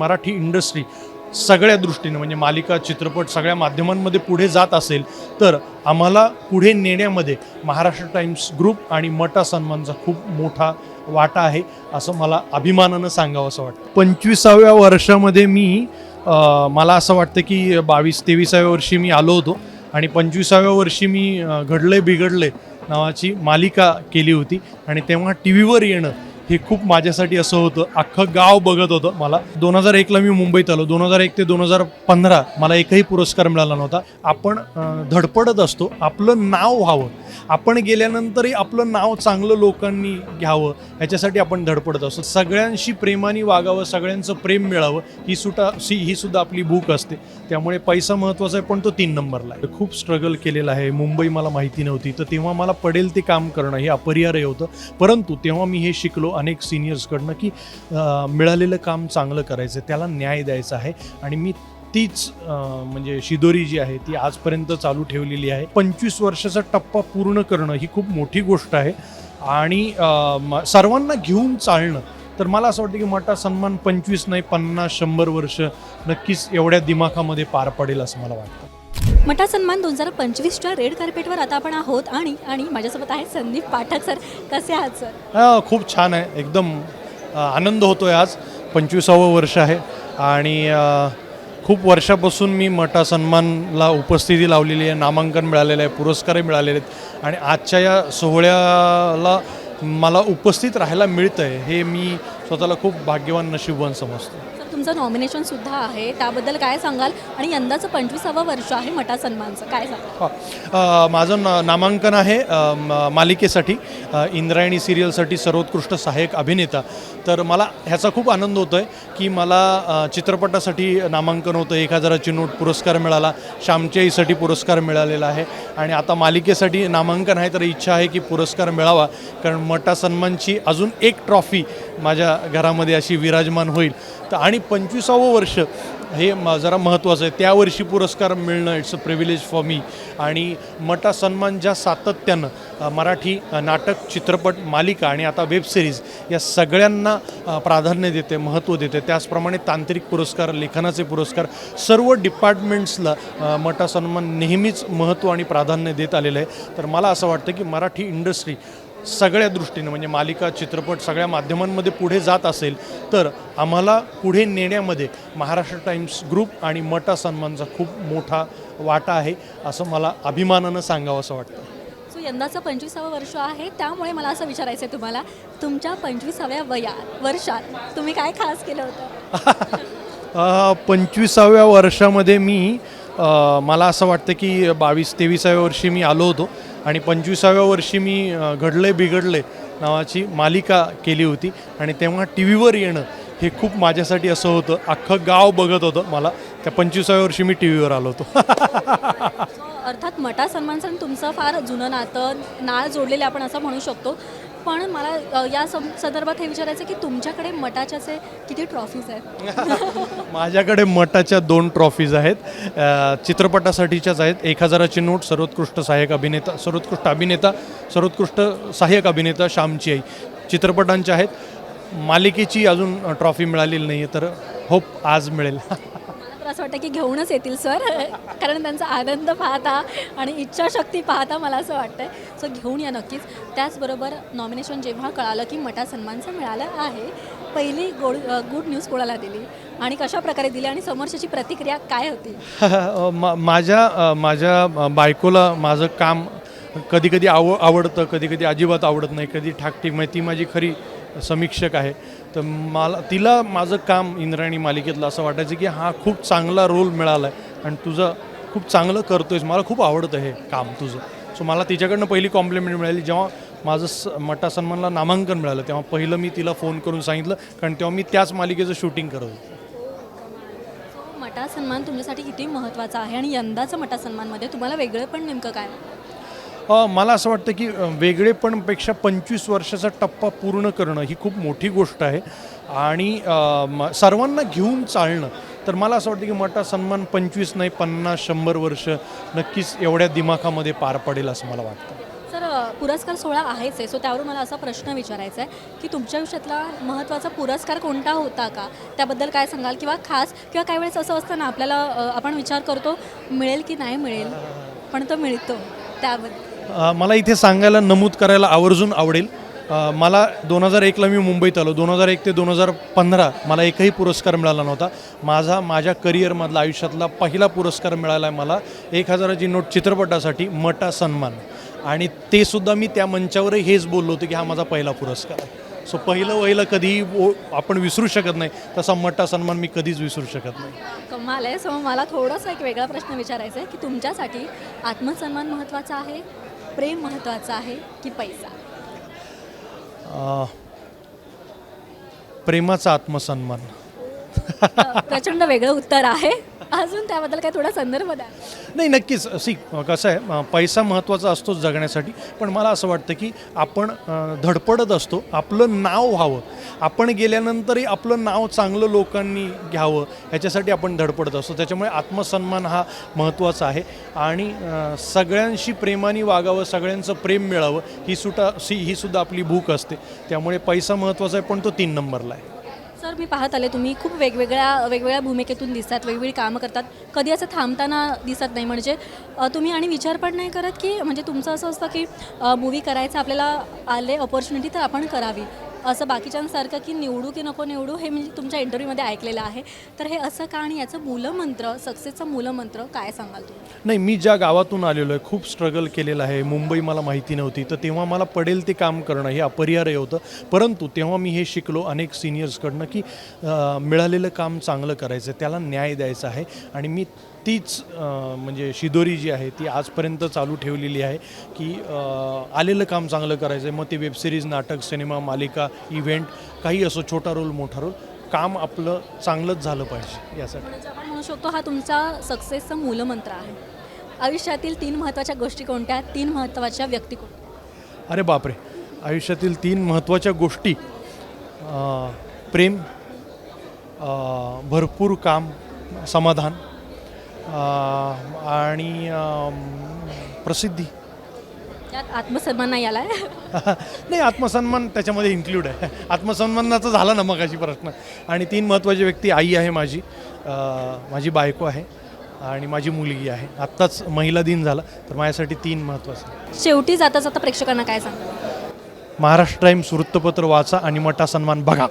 Marathi industry सगळ्या दृष्टीने म्हणजे मालिका चित्रपट सगळ्या माध्यमांमध्ये पुढे जात असेल तर आम्हाला पुढे नेण्यामध्ये महाराष्ट्र टाइम्स ग्रुप आणि मटा सन्मानचा खूप मोठा वाटा आहे असं मला अभिमानानं सांगावं असं वाटतं. पंचवीसाव्या वर्षामध्ये मी मला असं वाटतं की बावीस तेवीसाव्या वर्षी मी आलो होतो आणि पंचवीसाव्या वर्षी मी घडले बिघडले नावाची मालिका केली होती आणि तेव्हा टी व्हीवर येणं हे खूप माझ्यासाठी असं होतं. अख्खं गाव बघत होतं मला. दोन हजार एकला मी मुंबईत आलो. दोन हजार एक ते दोन हजार पंधरा मला एकही पुरस्कार मिळाला नव्हता. आपण धडपडत असतो. आपलं नाव व्हावं. आपण गेल्यानंतरही आपलं नाव चांगलं लोकांनी घ्यावं. ह्याच्यासाठी आपण धडपडत असतो. सगळ्यांशी प्रेमाने वागावं सगळ्यांचं प्रेम मिळावं ही सुटा सी ही सुद्धा आपली भूक असते. त्यामुळे पैसा महत्त्वाचा आहे पण तो तीन नंबरला आहे. खूप स्ट्रगल केलेला आहे. मुंबई मला माहिती नव्हती. तर तेव्हा मला पडेल ते काम करणं हे अपरिहार्य होतं. परंतु तेव्हा मी हे शिकलो अनेक सिनियर्सकडनं की मिळालेलं काम चांगलं करायचं त्याला न्याय द्यायचा आहे. आणि मी तीच म्हणजे शिदोरी जी आहे ती आजपर्यंत चालू ठेवलेली आहे. पंचवीस वर्षाचा टप्पा पूर्ण करणं ही खूप मोठी गोष्ट आहे. आणि सर्वांना घेऊन चालणं तर मला असं वाटतं की मोठा सन्मान पंचवीस नाही पन्नास शंभर वर्ष नक्कीच एवढ्या दिमाखामध्ये पार पडेल असं मला वाटतं. मटा सन्मान दोन हजार पंचवीसच्या रेड कार्पेटवर आता आपण आहोत आणि आणि माझ्यासोबत आहेत संदीप पाठक सर. कसे आहात सर? हा, खूप छान आहे. एकदम अ, आनंद होतो आहे आज. पंचवीसावं वर्ष आहे आणि अ, खूप वर्षापासून मी मटा सन्मानला उपस्थिती लावलेली आहे नामांकन मिळालेलं आहे पुरस्कारही मिळालेले आहेत आणि आजच्या या सोहळ्याला मला उपस्थित राहायला मिळतं आहे हे मी स्वतःला खूप भाग्यवान नशीबवान समजतो. तुमचं नॉमिनेशन सुद्धा आहे. त्याबद्दल काय सांगाल? आणि यंदाचं पंचवीसावं वर्ष आहे मटा सन्मानचं. काय सांगाल? माझं ना नामांकन आहे म- मालिकेसाठी. इंद्रायणी सिरियलसाठी सर्वोत्कृष्ट सहाय्यक अभिनेता. तर मला ह्याचा खूप आनंद होतो आहे की मला चित्रपटासाठी नामांकन होतं. एक हजाराची नोट पुरस्कार मिळाला. श्यामच्याईसाठी पुरस्कार मिळालेला आहे. आणि आता मालिकेसाठी नामांकन आहे तर इच्छा आहे की पुरस्कार मिळावा. कारण मटा सन्मानची अजून एक ट्रॉफी माझ्या घरामध्ये अशी विराजमान होईल. तर आणि पंचवीसावं वर्ष हे म- जरा महत्त्वाचं आहे. त्यावर्षी पुरस्कार मिळणं it's a privilege for me आणि मटा सन्मान ज्या सातत्यानं मराठी नाटक चित्रपट मालिका आणि आता वेब सिरीज या सगळ्यांना प्राधान्य देते महत्त्व देते. त्याचप्रमाणे तांत्रिक पुरस्कार लेखनाचे पुरस्कार सर्व डिपार्टमेंट्सला मटा सन्मान नेहमीच महत्त्व आणि प्राधान्य देत आलेलं आहे. तर मला असं वाटतं की मराठी इंडस्ट्री सगळ्या दृष्टीने म्हणजे मालिका चित्रपट सगळ्या माध्यमांमध्ये पुढे जात असेल तर आम्हाला पुढे नेण्यामध्ये महाराष्ट्र टाइम्स ग्रुप आणि मटा सन्मानचा खूप मोठा वाटा आहे असं मला अभिमानानं सांगावं असं वाटतं. सो यंदाचं पंचवीसावं वर्ष आहे त्यामुळे मला असं विचारायचं आहे तुम्हाला तुमच्या पंचवीसाव्या वयात वर्षात तुम्ही काय खास केलं होतं? पंचवीसाव्या वर्षामध्ये मी अ, मला असं वाटतं की बावीस तेविसाव्या वर्षी मी आलो होतो. आणि पंचवीसाव्या वर्षी मी घडले बिघडले नावाची मालिका केली होती. आणि तेव्हा टी व्हीवर येणं हे खूप माझ्यासाठी असं होतं. अख्खं गाव बघत होतं मला. त्या पंचवीसाव्या वर्षी मी टी व्हीवर आलो होतो. सो अर्थात मटा सन्मान सण तुमचं फार जुनं नातं नाळ जोडलेले आपण असं म्हणू शकतो. पण मला या संदर्भात हे विचारायचं की तुमच्याकडे मटाच्याचे किती ट्रॉफीज आहेत? माझ्याकडे मठाच्या दोन ट्रॉफीज आहेत. चित्रपटासाठीच्याच आहेत. एक हजाराची नोट सर्वोत्कृष्ट सहाय्यक अभिनेता सर्वोत्कृष्ट अभिनेता सर्वोत्कृष्ट सहाय्यक अभिनेता श्यामची आई. चित्रपटांच्या आहेत. मालिकेची अजून ट्रॉफी मिळालेली नाही आहे तर होप आज मिळेल. असं वाटतं की घेऊनच येतील सर. कारण त्यांचा आनंद पाहता आणि इच्छाशक्ती पाहता मला असं वाटतंय. सो घेऊन या नक्कीच. त्याचबरोबर नॉमिनेशन जेव्हा कळालं की मटा सन्मानचं मिळालं आहे पहिली गोड गुड न्यूज कोणाला दिली आणि कशा प्रकारे दिली आणि समोरच्याची प्रतिक्रिया काय होती? माझ्या माझ्या बायकोला माझं काम कधी कधी आव आवडतं कधी कधी अजिबात आवडत नाही कधी ठाकठीक म्हणजे ती माझी खरी समीक्षक आहे. तर मला तिला माझं काम इंद्रायणी मालिकेतलं असं वाटायचं की हा खूप चांगला रोल मिळाला आहे आणि तुझं खूप चांगलं करतोयस. मला खूप आवडतं हे काम तुझं. सो मला तिच्याकडनं पहिली कॉम्प्लिमेंट मिळाली. जेव्हा माझं स मटा सन्मानला नामांकन मिळालं तेव्हा पहिलं मी तिला फोन करून सांगितलं कारण तेव्हा मी त्याच मालिकेचं शूटिंग करत होतो. मटा सन्मान तुमच्यासाठी किती महत्त्वाचा आहे आणि यंदाचं मटा सन्मानमध्ये तुम्हाला वेगळं पण नेमकं काय? मला असं वाटतं की वेगळेपणपेक्षा पंचवीस वर्षाचा टप्पा पूर्ण करणं ही खूप मोठी गोष्ट आहे. आणि म- सर्वांना घेऊन चालणं. तर मला असं वाटतं की मोठा सन्मान पंचवीस नाही पन्नास शंभर वर्ष नक्कीच एवढ्या दिमाखामध्ये पार पडेल असं मला वाटतं. सर पुरस्कार सोहळा आहेच आहे. सो त्यावरून मला असा प्रश्न विचारायचा आहे की तुमच्या आयुष्यातला महत्त्वाचा पुरस्कार कोणता होता का? त्याबद्दल काय सांगाल? किंवा खास किंवा काही वेळेस असं असतं ना आपल्याला आपण विचार करतो मिळेल की नाही मिळेल? पण तो मिळतो. त्याबद्दल. मला इथे सांगायला नमूद करायला आवर्जून आवडेल. मला दोन हजार एकला मी मुंबईत आलो. दोन हजार एक ते दोन हजार पंधरा मला एकही पुरस्कार मिळाला नव्हता. माझा माझ्या करिअरमधला आयुष्यातला पहिला पुरस्कार मिळाला आहे मला एक हजाराची नोट चित्रपटासाठी मटा सन्मान. आणि ते सुद्धा मी त्या मंचावरही हेच बोललो होतो की हा माझा पहिला पुरस्कार आहे. सो पहिलं वहिलं कधीही आपण विसरू शकत नाही. तसा मटा सन्मान मी कधीच विसरू शकत नाही. कमाल आहे. सो मला थोडासा एक वेगळा प्रश्न विचारायचा आहे की तुमच्यासाठी आत्मसन्मान महत्त्वाचा आहे? प्रेम महत्त्वाचं आहे की पैसा? प्रेमाचा आत्मसन्मान. प्रचंड वेगळं उत्तर आहे. अजून त्याबद्दल काय थोडा संदर्भ द्या. नाही नक्कीच. सी कसं आहे पैसा महत्त्वाचा असतोच जगण्यासाठी पण मला असं वाटतं की आपण धडपडत असतो आपलं नाव व्हावं. आपण गेल्यानंतरही आपलं नाव चांगलं लोकांनी घ्यावं ह्याच्यासाठी आपण धडपडत असतो. त्याच्यामुळे आत्मसन्मान हा महत्त्वाचा आहे. आणि सगळ्यांशी प्रेमाने वागावं सगळ्यांचं प्रेम मिळावं ही सुद्धा सी ही सुद्धा आपली भूक असते. त्यामुळे पैसा महत्त्वाचा आहे पण तो तीन नंबरला आहे. सर मी पाहत आले तुम्ही खूप वेगवेगळ्या वेगवेगळ्या भूमिकेतून दिसतात वेगवेगळी कामं करतात. कधी असं थांबताना दिसत नाही म्हणजे तुम्ही आणि विचार पण नाही करत की म्हणजे तुमचं असं असतं की मूवी करायचं आपल्याला आले ऑपॉर्च्युनिटी तर आपण करावी. असं बाकीच्यांसारखं की निवडू की नको निवडू हे म्हणजे तुमच्या इंटरव्ह्यूमध्ये ऐकलेलं आहे. तर हे असं का आणि याचं मूलमंत्र सक्सेसचं मूलमंत्र काय सांगाल तुम्ही? नाही मी ज्या गावातून आलेलो आहे खूप स्ट्रगल केलेलं आहे. मुंबई मला माहिती नव्हती. तर तेव्हा मला पडेल ते काम करणं हे अपरिहार्य होतं. परंतु तेव्हा मी हे शिकलो अनेक सिनियर्सकडनं की मिळालेलं काम चांगलं करायचं त्याला न्याय द्यायचा आहे. आणि मी तीच म्हणजे शिदोरी जी आहे ती आजपर्यंत चालू ठेवलेली आहे की आलेलं काम चांगलं करायचं आहे मग ते वेबसिरीज नाटक सिनेमा मालिका इव्हेंट काही असो छोटा रोल मोठा रोल काम आपलं चांगलंच झालं पाहिजे यासाठी. आपण म्हणू शकतो हा तुमचा सक्सेसचा मूलमंत्र आहे. आयुष्यातील तीन महत्त्वाच्या गोष्टी कोणत्या तीन महत्त्वाच्या व्यक्ती कोणत्या अरे बापरे! आयुष्यातील तीन महत्त्वाच्या गोष्टी अं, प्रेम अं, भरपूर काम समाधान अं, आणि अं, प्रसिद्धी. त्यात आत्मसन्मान नाही आला नाही आत्मसन्मान त्याच्यामध्ये इन्क्लूड आहे. आत्मसन्मानाचा झाला ना मगाशी प्रश्न. आणि तीन महत्त्वाची व्यक्ती आई आहे माझी. माझी बायको आहे आणि माझी मुलगी आहे. आत्ताच महिला दिन झाला तर माझ्यासाठी तीन महत्त्वाचे. शेवटी जाता जाता प्रेक्षकांना काय सांगा महाराष्ट्र टाइम्स वृत्तपत्र वाचा आणि मटा सन्मान बघा.